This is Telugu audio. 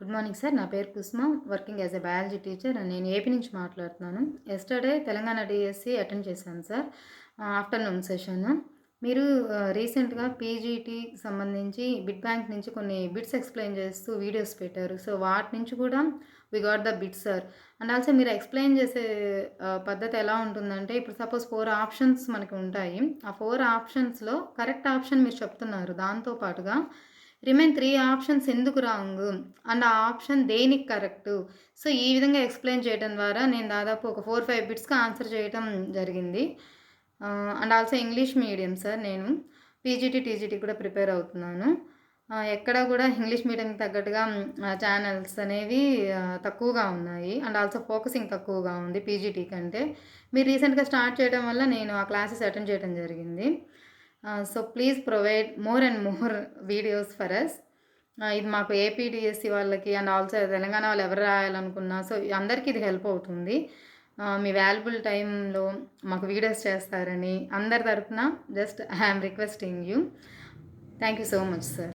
గుడ్ మార్నింగ్ సార్ నా పేరు Kusma. Working as a biology teacher నేను ఏపీ నుంచి మాట్లాడుతున్నాను. ఎస్టర్డే తెలంగాణ డిఎస్సి అటెండ్ చేశాను సార్ ఆఫ్టర్నూన్ సెషన్ మీరు రీసెంట్గా పీజీటీ సంబంధించి బిట్ బ్యాంక్ నుంచి కొన్ని బిట్స్ ఎక్స్ప్లెయిన్ చేస్తూ వీడియోస్ పెట్టారు. సో వాటి నుంచి కూడా we got the bit sir and also మీరు ఎక్స్ప్లెయిన్ చేసే పద్ధతి ఎలా ఉంటుందంటే ఇప్పుడు సపోజ్ ఫోర్ ఆప్షన్స్ మనకి ఉంటాయి. ఆ ఫోర్ ఆప్షన్స్లో కరెక్ట్ ఆప్షన్ మీరు చెప్తున్నారు. దాంతో పాటుగా రిమైన్ త్రీ ఆప్షన్స్ ఎందుకు రాంగ్? అండ్ ఆ ఆప్షన్ దేనికి కరెక్ట్? సో ఈ విధంగా ఎక్స్ప్లెయిన్ చేయడం ద్వారా నేను దాదాపు ఒక ఫోర్ ఫైవ్ బిట్స్కి ఆన్సర్ చేయడం జరిగింది. And also English medium sir నేను. పీజీటీ టీజీటీ కూడా ప్రిపేర్ అవుతున్నాను. ఎక్కడ కూడా ఇంగ్లీష్ మీడియంకి తగ్గట్టుగా ఛానల్స్ అనేవి తక్కువగా ఉన్నాయి. అండ్ ఆల్సో ఫోకసింగ్ తక్కువగా ఉంది పీజీటీ కంటే. మీరు రీసెంట్గా స్టార్ట్ చేయడం వల్ల నేను ఆ క్లాసెస్ అటెండ్ చేయడం జరిగింది. So please provide more and more videos for us ఇది మాకు ఏపీడిఎస్సి వాళ్ళకి అండ్ ఆల్సో తెలంగాణ వాళ్ళు ఎవరు రాయాలనుకున్నా సో అందరికీ ఇది హెల్ప్ అవుతుంది. Uh, మీ వాల్యుబుల్ టైంలో మాకు వీడియోస్ చేస్తారని అందరి తరఫున just I'm requesting you thank you so much sir